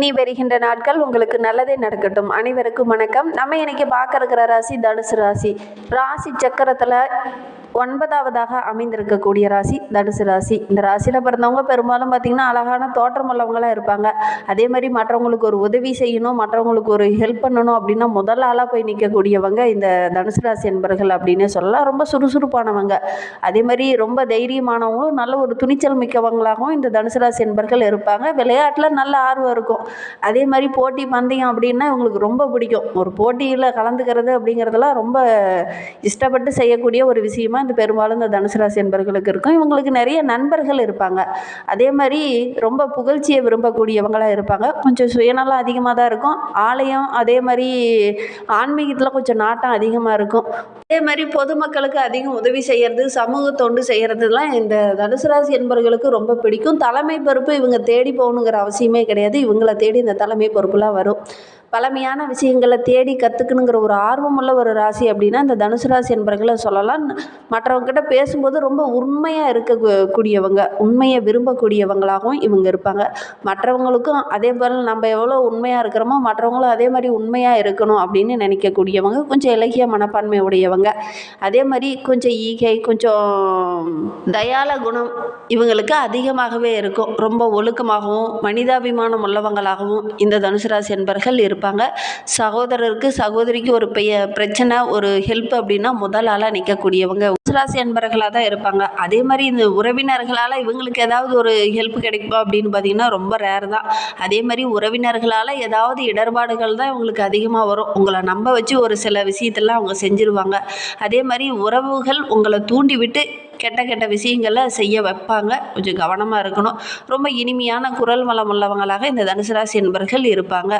நீ வருகின்ற நாட்கள் உங்களுக்கு நல்லதே நடக்கட்டும். அனைவருக்கும் வணக்கம். நம்ம இன்னைக்கு பார்க்க இருக்கிற ராசி தனுசு ராசி. ராசி சக்கரத்தில் ஒன்பதாவதாக அமைந்திருக்கக்கூடிய ராசி தனுசு ராசி. இந்த ராசியில் பிறந்தவங்க பெரும்பாலும் பார்த்திங்கன்னா அழகான தோற்றம் உள்ளவங்களாக இருப்பாங்க. அதே மாதிரி மற்றவங்களுக்கு ஒரு உதவி செய்யணும் மற்றவங்களுக்கு ஒரு ஹெல்ப் பண்ணணும் அப்படின்னா முதல் ஆளாக போய் நிற்கக்கூடியவங்க இந்த தனுசு ராசி என்பர்கள் அப்படின்னு சொல்லலாம். ரொம்ப சுறுசுறுப்பானவங்க. அதே மாதிரி ரொம்ப தைரியமானவங்களும் நல்ல ஒரு துணிச்சல் மிக்கவங்களாகவும் இந்த தனுசு ராசி என்பர்கள் இருப்பாங்க. விளையாட்டில் நல்ல ஆர்வம் இருக்கும். அதே மாதிரி போட்டி பந்தயம் அப்படின்னா இவங்களுக்கு ரொம்ப பிடிக்கும். ஒரு போட்டியில் கலந்துக்கிறது அப்படிங்கிறதெல்லாம் ரொம்ப இஷ்டப்பட்டு செய்யக்கூடிய ஒரு விஷயமா இந்த பெரும்பாலும் இந்த தனுசு ராசி என்பர்களுக்கு இருக்கும். இவங்களுக்கு நிறைய நண்பர்கள் இருப்பாங்க. அதே மாதிரி ரொம்ப புகழ்ச்சியை விரும்பக்கூடியவங்களாக இருப்பாங்க. கொஞ்சம் சுயநலம் அதிகமாக தான் இருக்கும். ஆலயம் அதே மாதிரி ஆன்மீகத்தில் கொஞ்சம் நாட்டம் அதிகமாக இருக்கும். அதே மாதிரி பொதுமக்களுக்கு அதிகம் உதவி செய்கிறது சமூக தொண்டு செய்கிறதுலாம் இந்த தனுசு ராசி என்பவர்களுக்கு ரொம்ப பிடிக்கும். தலைமை பொறுப்பு இவங்க தேடி போகணுங்கிற அவசியமே கிடையாது. இவங்களை தேடி இந்த தலைமை பொறுப்புலாம் வரும். பழமையான விஷயங்களை தேடி கற்றுக்கணுங்கிற ஒரு ஆர்வமுள்ள ஒரு ராசி அப்படின்னா இந்த தனுசு ராசி என்பவர்களை சொல்லலாம். மற்றவங்ககிட்ட பேசும்போது ரொம்ப உண்மையாக இருக்கக்கூடியவங்க உண்மையை விரும்பக்கூடியவங்களாகவும் இவங்க இருப்பாங்க. மற்றவங்களுக்கும் அதே போல் நம்ம எவ்வளோ உண்மையாக இருக்கிறோமோ மற்றவங்களும் அதே மாதிரி உண்மையாக இருக்கணும் அப்படின்னு நினைக்கக்கூடியவங்க கொஞ்சம் இலகிய மனப்பான்மை உடையவங்க. அதே மாதிரி கொஞ்சம் ஈகை கொஞ்சம் தயால குணம் இவங்களுக்கு அதிகமாகவே இருக்கும். ரொம்ப ஒழுக்கமாகவும் மனிதாபிமானம் உள்ளவங்களாகவும் இந்த தனுசு ராசி என்பர்கள் இருப்பாங்க. சகோதரருக்கு சகோதரிக்கு ஒரு பெய பிரச்சனை ஒரு ஹெல்ப் அப்படின்னா முதல் ஆளாக நிற்கக்கூடியவங்க ராசி அன்பர்களாக தான் இருப்பாங்க. அதே மாதிரி இந்த உறவினர்களால் இவங்களுக்கு ஏதாவது ஒரு ஹெல்ப் கிடைக்குமா அப்படின்னு பார்த்தீங்கன்னா ரொம்ப ரேர் தான். அதே மாதிரி உறவினர்களால் ஏதாவது இடர்பாடுகள் தான் இவங்களுக்கு அதிகமாக வரும். உங்களை நம்ப வச்சு ஒரு சில விஷயத்தெல்லாம் அவங்க செஞ்சுருவாங்க. அதே மாதிரி உறவுகள் உங்களை தூண்டி விட்டு கெட்ட கெட்ட விஷயங்களை செய்ய வைப்பாங்க. கொஞ்சம் கவனமாக இருக்கணும். ரொம்ப இனிமையான குரல் வளம் உள்ளவங்களாக இந்த தனுசு ராசி என்பர்கள் இருப்பாங்க.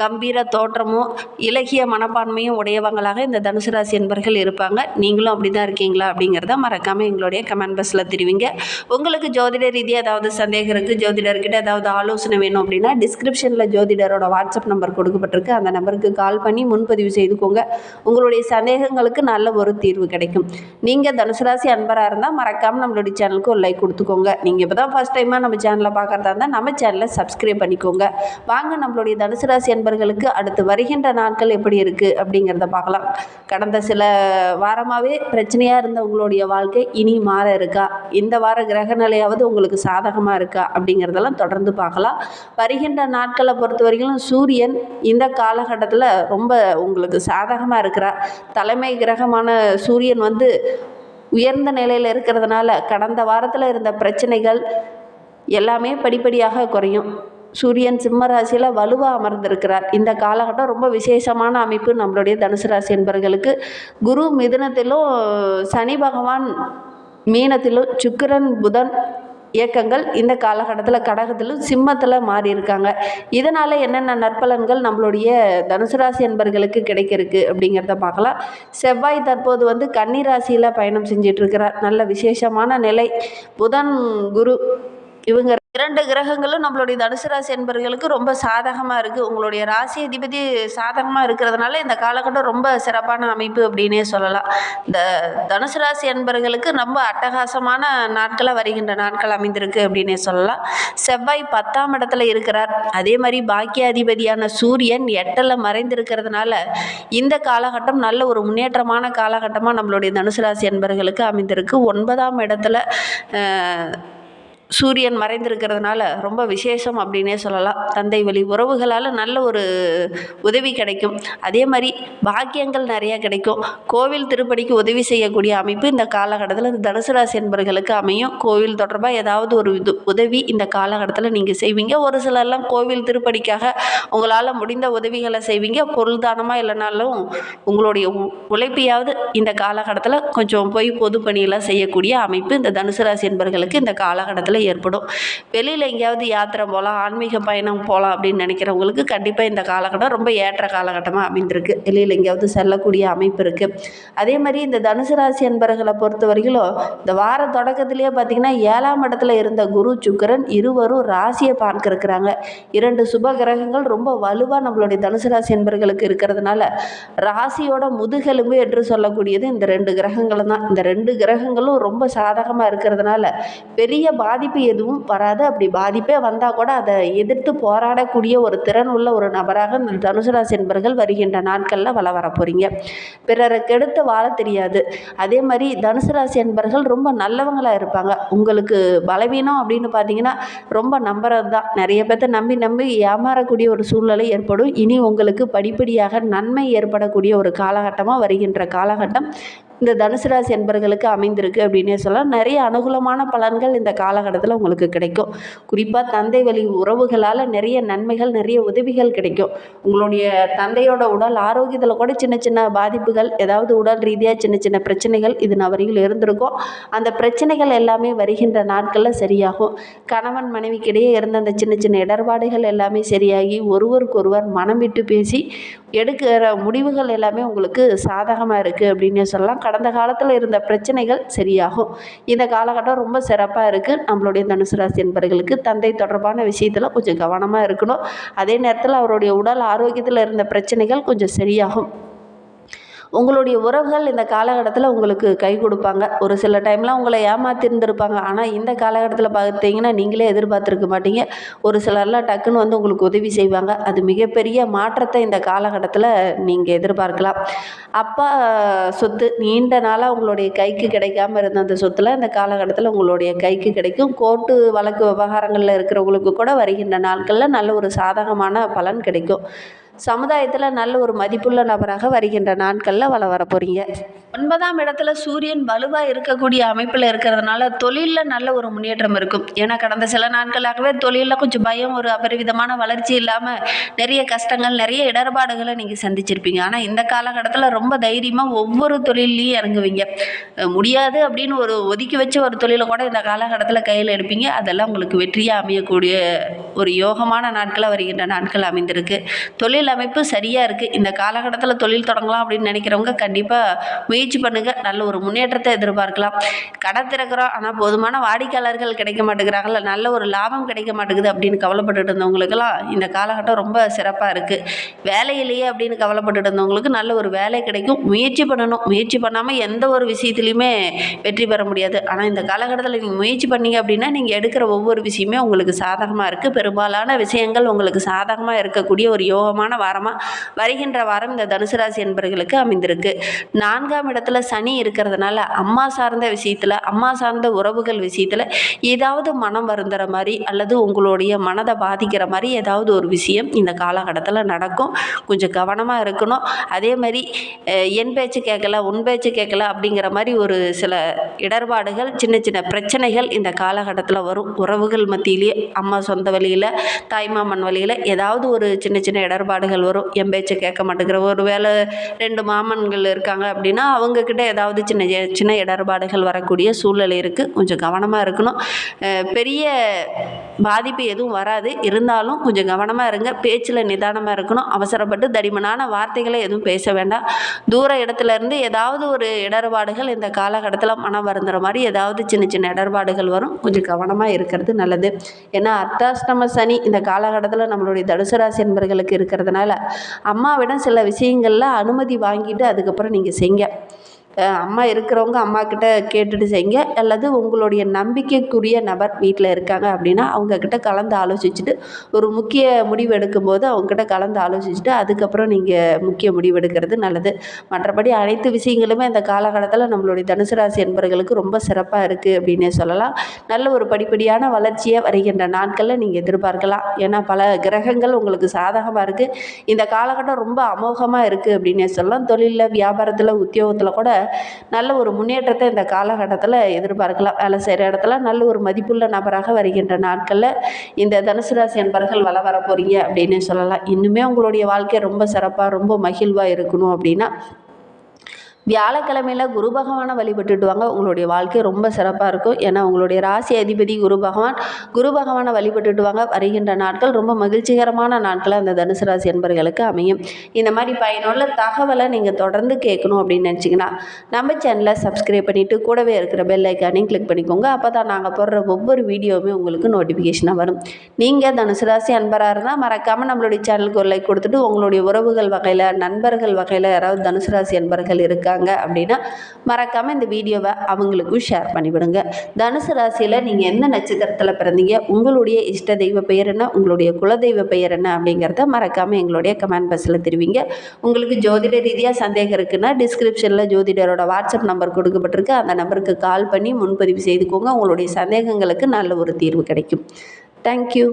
கம்பீர தோற்றமும் இலகிய மனப்பான்மையும் உடையவங்களாக இந்த தனுசு ராசி என்பர்கள் இருப்பாங்க. நீங்களும் அப்படி தான் இருக்கீங்களா அப்படிங்கிறத மறக்காமல் எங்களுடைய கமெண்ட் பாக்ஸில் தெரிவிங்க. உங்களுக்கு ஜோதிட ரீதியாக ஏதாவது சந்தேகம் இருக்குது ஜோதிடர்கிட்ட ஏதாவது ஆலோசனை வேணும் அப்படின்னா டிஸ்கிரிப்ஷனில் ஜோதிடரோட வாட்ஸ்அப் நம்பர் கொடுக்கப்பட்டிருக்கு. அந்த நம்பருக்கு கால் பண்ணி முன்பதிவு செய்துக்கோங்க. உங்களுடைய சந்தேகங்களுக்கு நல்ல ஒரு தீர்வு கிடைக்கும். நீங்கள் தனுசு ராசி அன்பராக இருந்தால் மறக்காமல் நம்மளுடைய சேனலுக்கு ஒரு லைக் கொடுத்துக்கோங்க. நீங்கள் இப்போ தான் ஃபஸ்ட் டைமாக நம்ம சேனலை பார்க்குறதா இருந்தால் நம்ம சேனலை சப்ஸ்கிரைப் பண்ணிக்கோங்க. வாங்க நம்மளுடைய தனுசு ராசி அன்பர்களுக்கு அடுத்து வருகின்ற நாட்கள் எப்படி இருக்குது அப்படிங்கிறத பார்க்கலாம். கடந்த சில வாரமாகவே பிரச்சனையாக இருந்த உங்களுடைய வாழ்க்கை இனி மாற இருக்கா? இந்த வார கிரக நிலையாவது உங்களுக்கு சாதகமாக இருக்கா அப்படிங்கிறதெல்லாம் தொடர்ந்து பார்க்கலாம். வருகின்ற நாட்களை பொறுத்த வரைக்கும் சூரியன் இந்த காலகட்டத்தில் ரொம்ப உங்களுக்கு சாதகமாக இருக்கிறார். தலைமை கிரகமான சூரியன் வந்து உயர்ந்த நிலையில் இருக்கிறதுனால கடந்த வாரத்தில் இருந்த பிரச்சனைகள் எல்லாமே படிப்படியாக குறையும். சூரியன் சிம்ம ராசியில் வலுவாக அமர்ந்திருக்கிறார். இந்த காலகட்டம் ரொம்ப விசேஷமான அமைப்பு நம்மளுடைய தனுசு ராசி என்பவர்களுக்கு குரு மிதுனத்திலும் சனி பகவான் மீனத்திலும் சுக்கிரன் புதன் இயக்கங்கள் இந்த காலகட்டத்தில் கடகத்திலும் சிம்மத்தில் மாறி இருக்காங்க இதனால் என்னென்ன நற்பலன்கள் நம்மளுடைய தனுசு ராசி என்பர்களுக்கு கிடைக்கிருக்கு அப்படிங்கிறத பார்க்கலாம். செவ்வாய் தற்போது வந்து கன்னி ராசியில் பயணம் செஞ்சிட்ருக்கிறார் நல்ல விசேஷமான நிலை. புதன் குரு இவங்க இரண்டு கிரகங்களும் நம்மளுடைய தனுசு ராசி என்பர்களுக்கு ரொம்ப சாதகமாக இருக்குது உங்களுடைய ராசி அதிபதி சாதகமாக இருக்கிறதுனால இந்த காலகட்டம் ரொம்ப சிறப்பான அமைப்பு அப்படின்னே சொல்லலாம். இந்த தனுசு ராசி என்பர்களுக்கு ரொம்ப அட்டகாசமான நாட்களாக வருகின்ற நாட்கள் அமைந்திருக்கு அப்படின்னே சொல்லலாம். செவ்வாய் பத்தாம் இடத்துல இருக்கிறார். அதே மாதிரி பாக்கிய அதிபதியான சூரியன் எட்டில் மறைந்திருக்கிறதுனால இந்த காலகட்டம் நல்ல ஒரு முன்னேற்றமான காலகட்டமாக நம்மளுடைய தனுசு ராசி என்பர்களுக்கு அமைந்திருக்கு. ஒன்பதாம் இடத்துல சூரியன் மறைந்திருக்கிறதுனால ரொம்ப விசேஷம் அப்படின்னே சொல்லலாம். தந்தை வழி உறவுகளால் நல்ல ஒரு உதவி கிடைக்கும். அதே மாதிரி பாக்கியங்கள் நிறையா கிடைக்கும். கோவில் திருப்படிக்கு உதவி செய்யக்கூடிய அமைப்பு இந்த காலகட்டத்தில் இந்த தனுசு ராசி என்பர்களுக்கு அமையும். கோவில் தொடர்பாக ஏதாவது ஒரு இது உதவி இந்த காலகட்டத்தில் நீங்கள் செய்வீங்க. ஒரு சிலர்லாம் கோவில் திருப்படிக்காக உங்களால் முடிந்த உதவிகளை செய்வீங்க. பொருள் தானமாக இல்லைனாலும் உங்களுடைய உ- உழைப்பையாவது இந்த காலகட்டத்தில் கொஞ்சம் போய் பொது பணியெல்லாம் செய்யக்கூடிய அமைப்பு இந்த தனுசு ராசி என்பர்களுக்கு இந்த காலகட்டத்தில் ஏற்படும். வெளியில் எங்கேயாவது யாத்திரை போகலாம் ஆன்மீக பயணம் போகலாம் அப்படின்னு நினைக்கிறவங்களுக்கு கண்டிப்பாக இந்த காலகட்டம் ரொம்ப ஏற்ற காலகட்டமாக அமைந்திருக்கு. வெளியில் எங்கேயாவது செல்லக்கூடிய அமைப்பு இருக்குது அதே மாதிரி இந்த தனுசு ராசி அன்பர்களை பொறுத்த வரைக்கும் இந்த வார தொடக்கத்திலேயே பார்த்திங்கன்னா ஏழாம் இடத்துல இருந்த குரு சுக்கரன் இருவரும் ராசியை பார்க்கிருக்கிறாங்க இரண்டு சுப கிரகங்கள் ரொம்ப வலுவாக நம்மளுடைய தனுசு ராசி என்பர்களுக்கு இருக்கிறதுனால ராசியோட முதுகெலும்பு என்று சொல்லக்கூடியது இந்த ரெண்டு கிரகங்களும் தான். இந்த ரெண்டு கிரகங்களும் ரொம்ப சாதகமாக இருக்கிறதுனால பெரிய பாதிப்பு பாதிப்பு எதுவும் வராது. அப்படி பாதிப்பே வந்தால் கூட அதை எதிர்த்து போராடக்கூடிய ஒரு திறன் உள்ள ஒரு நபராக இந்த தனுசு ராசி என்பர்கள் வருகின்ற நாட்களில் வள வர போகிறீங்க பிறரை கெடுத்து வாழ தெரியாது. அதே மாதிரி தனுசு ராசி என்பர்கள் ரொம்ப நல்லவங்களாக இருப்பாங்க. உங்களுக்கு பலவீனம் அப்படின்னு பார்த்தீங்கன்னா ரொம்ப நம்புறது தான். நிறைய பேர்த்த நம்பி நம்பி ஏமாறக்கூடிய ஒரு சூழ்நிலை ஏற்படும். இனி உங்களுக்கு படிப்படியாக நன்மை ஏற்படக்கூடிய ஒரு காலகட்டமாக வருகின்ற காலகட்டம் இந்த தனுசு ராசி என்பர்களுக்கு அமைந்திருக்கு அப்படின்னே சொல்லலாம். நிறைய அனுகூலமான பலன்கள் இந்த காலகட்டத்தில் உங்களுக்கு கிடைக்கும். குறிப்பாக தந்தை வழி உறவுகளால் நிறைய நன்மைகள் நிறைய உதவிகள் கிடைக்கும். உங்களுடைய தந்தையோட உடல் ஆரோக்கியத்தில் கூட சின்ன சின்ன பாதிப்புகள் ஏதாவது உடல் ரீதியாக சின்ன சின்ன பிரச்சனைகள் இது வரையில் இருந்திருக்கும். அந்த பிரச்சனைகள் எல்லாமே வருகின்ற நாட்களில் சரியாகும். கணவன் மனைவிக்கிடையே இருந்த அந்த சின்ன சின்ன இடர்பாடுகள் எல்லாமே சரியாகி ஒருவருக்கொருவர் மனம் விட்டு பேசி எடுக்கிற முடிவுகள் எல்லாமே உங்களுக்கு சாதகமாக இருக்குது அப்படின்னே சொல்லலாம். கடந்த காலத்தில் இருந்த பிரச்சனைகள் சரியாகும். இந்த காலகட்டம் ரொம்ப சிறப்பாக இருக்குது நம்மளுடைய தனுசு ராசி என்பர்களுக்கு தந்தை தொடர்பான விஷயத்தில் கொஞ்சம் கவனமாக இருக்கணும். அதே நேரத்தில் அவருடைய உடல் ஆரோக்கியத்தில் இருந்த பிரச்சனைகள் கொஞ்சம் சரியாகும். உங்களுடைய உறவுகள் இந்த காலகட்டத்தில் உங்களுக்கு கை கொடுப்பாங்க. ஒரு சில டைம்லாம் உங்களை ஏமாத்திருந்துருப்பாங்க. ஆனால் இந்த காலகட்டத்தில் பார்த்தீங்கன்னா நீங்களே எதிர்பார்த்துருக்க மாட்டீங்க. ஒரு சிலர்லாம் டக்குன்னு வந்து உங்களுக்கு உதவி செய்வாங்க. அது மிகப்பெரிய மாற்றத்தை இந்த காலகட்டத்தில் நீங்கள் எதிர்பார்க்கலாம். அப்பா சொத்து நீண்ட நாளாக உங்களுடைய கைக்கு கிடைக்காம இருந்த அந்த சொத்தில் இந்த காலகட்டத்தில் உங்களுடைய கைக்கு கிடைக்கும். கோர்ட்டு வழக்கு விவகாரங்களில் இருக்கிறவங்களுக்கு கூட வருகின்ற நாட்களில் நல்ல ஒரு சாதகமான பலன் கிடைக்கும். சமுதாயத்தில் நல்ல ஒரு மதிப்புள்ள நபராக வருகின்ற நாட்களில் வள வர போகிறீங்க ஒன்பதாம் இடத்துல சூரியன் வலுவாக இருக்கக்கூடிய அமைப்பில் இருக்கிறதுனால தொழிலில் நல்ல ஒரு முன்னேற்றம் இருக்கும். ஏன்னா கடந்த சில நாட்களாகவே தொழிலில் கொஞ்சம் பயம் ஒரு அபரிவிதமான வளர்ச்சி இல்லாமல் நிறைய கஷ்டங்கள் நிறைய இடர்பாடுகளை நீங்கள் சந்திச்சிருப்பீங்க. ஆனால் இந்த காலகட்டத்தில் ரொம்ப தைரியமாக ஒவ்வொரு தொழிலையும் இறங்குவீங்க. முடியாது அப்படின்னு ஒரு ஒதுக்கி வச்ச ஒரு தொழிலை கூட இந்த காலகட்டத்தில் கையில் எடுப்பீங்க. அதெல்லாம் உங்களுக்கு வெற்றியாக அமையக்கூடிய ஒரு யோகமான நாட்களாக வருகின்ற நாட்கள் அமைந்திருக்கு. தொழில் அமைப்பு சரியாக இருக்குது இந்த காலகட்டத்தில் தொழில் தொடங்கலாம் அப்படின்னு நினைக்கிறவங்க கண்டிப்பாக முயற்சி பண்ணுங்கள் நல்ல ஒரு முன்னேற்றத்தை எதிர்பார்க்கலாம். கடை திறக்கிறோம். ஆனால் போதுமான வாடிக்கையாளர்கள் கிடைக்க மாட்டேங்கிறாங்கல்ல. நல்ல ஒரு லாபம் கிடைக்க மாட்டேங்குது அப்படின்னு கவலைப்பட்டுட்டு இருந்தவங்களுக்கெல்லாம் இந்த காலகட்டம் ரொம்ப சிறப்பாக இருக்குது வேலையிலேயே அப்படின்னு கவலைப்பட்டுட்டு இருந்தவங்களுக்கு நல்ல ஒரு வேலை கிடைக்கும். முயற்சி பண்ணணும். முயற்சி பண்ணாமல் எந்த ஒரு விஷயத்துலையுமே வெற்றி பெற முடியாது. ஆனால் இந்த காலகட்டத்தில் நீங்கள் முயற்சி பண்ணீங்க அப்படின்னா நீங்கள் எடுக்கிற ஒவ்வொரு விஷயமே உங்களுக்கு சாதகமாக இருக்குது பெரும்பாலான விஷயங்கள் உங்களுக்கு சாதகமாக இருக்கக்கூடிய ஒரு யோகமான வாரமாக வருகின்ற வாரம் இந்த தனுசு ராசி என்பவர்களுக்கு அமைந்திருக்கு. நான்காம் இடத்துல சனி இருக்கிறதுனால அம்மா சார்ந்த விஷயத்தில் அம்மா சார்ந்த உறவுகள் விஷயத்தில் ஏதாவது மனம் வருந்துற மாதிரி அல்லது உங்களுடைய மனதை பாதிக்கிற மாதிரி ஏதாவது ஒரு விஷயம் இந்த காலகட்டத்தில் நடக்கும். கொஞ்சம் கவனமாக இருக்கணும். அதே மாதிரி என் பேச்சு கேட்கல உன் பேச்சு கேட்கல அப்படிங்கிற மாதிரி ஒரு சில இடர்பாடுகள் சின்ன சின்ன பிரச்சனைகள் இந்த காலகட்டத்தில் வரும். உறவுகள் மத்தியிலேயே அம்மா சொந்த வழியில் தாய்மாமன் வழியில் ஏதாவது ஒரு சின்ன சின்ன இடர்பாடுகள் வரும். என் பேச்சை கேட்க மாட்டேங்கிற. ஒரு வேளை ரெண்டு மாமன்கள் இருக்காங்க அப்படின்னா அவங்கக்கிட்ட ஏதாவது சின்ன சின்ன இடர்பாடுகள் வரக்கூடிய சூழ்நிலை இருக்குது கொஞ்சம் கவனமாக இருக்கணும். பெரிய பாதிப்பு எதுவும் வராது. இருந்தாலும் கொஞ்சம் கவனமாக இருங்க. பேச்சில் நிதானமாக இருக்கணும். அவசரப்பட்டு தடிமனான வார்த்தைகளை எதுவும் பேச வேண்டாம். தூர இடத்துல இருந்து ஏதாவது ஒரு இடர்பாடுகள் இந்த காலகட்டத்தில் மனம் வருந்துற மாதிரி ஏதாவது சின்ன சின்ன இடர்பாடுகள் வரும். கொஞ்சம் கவனமாக இருக்கிறது நல்லது. ஏன்னா அர்த்தாஷ்டம சனி இந்த காலகட்டத்தில் நம்மளுடைய தனுசு ராசி என்பர்களுக்கு இருக்கிறதுனால அம்மாவிடம் சில விஷயங்களில் அனுமதி வாங்கிட்டு அதுக்கப்புறம் நீங்கள் செய்ங்க. அம்மா இருக்கிறவங்க அம்மா கிட்ட கேட்டுட்டு செய்யுங்க. அல்லது உங்களுடைய நம்பிக்கைக்குரிய நபர் வீட்டில் இருக்காங்க அப்படின்னா அவங்கக்கிட்ட கலந்து ஆலோசிச்சுட்டு ஒரு முக்கிய முடிவு எடுக்கும்போது அவங்கக்கிட்ட கலந்து ஆலோசிச்சுட்டு அதுக்கப்புறம் நீங்கள் முக்கிய முடிவு எடுக்கிறது நல்லது. மற்றபடி அனைத்து விஷயங்களுமே இந்த காலகட்டத்தில் நம்மளுடைய தனுசு ராசி என்பவர்களுக்கு ரொம்ப சிறப்பாக இருக்குது அப்படின்னே சொல்லலாம். நல்ல ஒரு படிப்படியான வளர்ச்சியை வருகின்ற நாட்களில் நீங்கள் எதிர்பார்க்கலாம். ஏன்னா பல கிரகங்கள் உங்களுக்கு சாதகமாக இருக்குது இந்த காலகட்டம் ரொம்ப அமோகமாக இருக்குது அப்படின்னே சொல்லலாம். தொழிலில் வியாபாரத்தில் உத்தியோகத்தில் கூட நல்ல ஒரு முன்னேற்றத்தை இந்த காலகட்டத்தில் எதிர்பார்க்கலாம். வேலை செய்கிற இடத்துல நல்ல ஒரு மதிப்புள்ள நபராக வருகின்ற நாட்களில் இந்த தனுசு ராசி என்பர்கள் வள வர போகிறீங்க அப்படின்னு சொல்லலாம். இன்னுமே உங்களுடைய வாழ்க்கை ரொம்ப சிறப்பாக ரொம்ப மகிழ்வாக இருக்கணும் அப்படின்னா வியாழக்கிழமையில் குரு பகவானை வழிபட்டுட்டு வாங்க உங்களுடைய வாழ்க்கை ரொம்ப சிறப்பாக இருக்கும். ஏன்னா உங்களுடைய ராசி அதிபதி குரு பகவான் குரு பகவானை வழிபட்டுட்டு வாங்க வருகின்ற நாட்கள் ரொம்ப மகிழ்ச்சிகரமான நாட்களாக அந்த தனுசு ராசி என்பர்களுக்கு அமையும். இந்த மாதிரி பயனுள்ள தகவலை நீங்கள் தொடர்ந்து கேட்கணும் அப்படின்னு நினச்சிங்கன்னா நம்ம சேனலை சப்ஸ்கிரைப் பண்ணிவிட்டு கூடவே இருக்கிற பெல் ஐக்கானையும் கிளிக் பண்ணிக்கோங்க. அப்போ தான் நாங்கள் போடுற ஒவ்வொரு வீடியோவுமே உங்களுக்கு நோட்டிஃபிகேஷனாக வரும். நீங்கள் தனுசு ராசி அன்பராக இருந்தால் மறக்காமல் நம்மளுடைய சேனலுக்கு ஒரு லைக் கொடுத்துட்டு உங்களுடைய உறவுகள் வகையில் நண்பர்கள் வகையில் யாராவது தனுசு ராசி அன்பர்கள் இருக்கா? இருக்காங்க அப்படின்னா மறக்காமல் இந்த வீடியோவை அவங்களுக்கும் ஷேர் பண்ணிவிடுங்க. தனுசு ராசியில் நீங்கள் எந்த நட்சத்திரத்தில் பிறந்தீங்க? உங்களுடைய இஷ்ட தெய்வ பெயர் என்ன? உங்களுடைய குலதெய்வ பெயர் என்ன? அப்படிங்கிறத மறக்காமல் எங்களுடைய கமெண்ட் பாக்ஸில் தெரிவிங்க. உங்களுக்கு ஜோதிட ரீதியாக சந்தேகம் இருக்குன்னா டிஸ்கிரிப்ஷனில் ஜோதிடரோட வாட்ஸ்அப் நம்பர் கொடுக்கப்பட்டிருக்கு. அந்த நம்பருக்கு கால் பண்ணி முன்பதிவு செய்துக்கோங்க. உங்களுடைய சந்தேகங்களுக்கு நல்ல ஒரு தீர்வு கிடைக்கும். தேங்க்யூ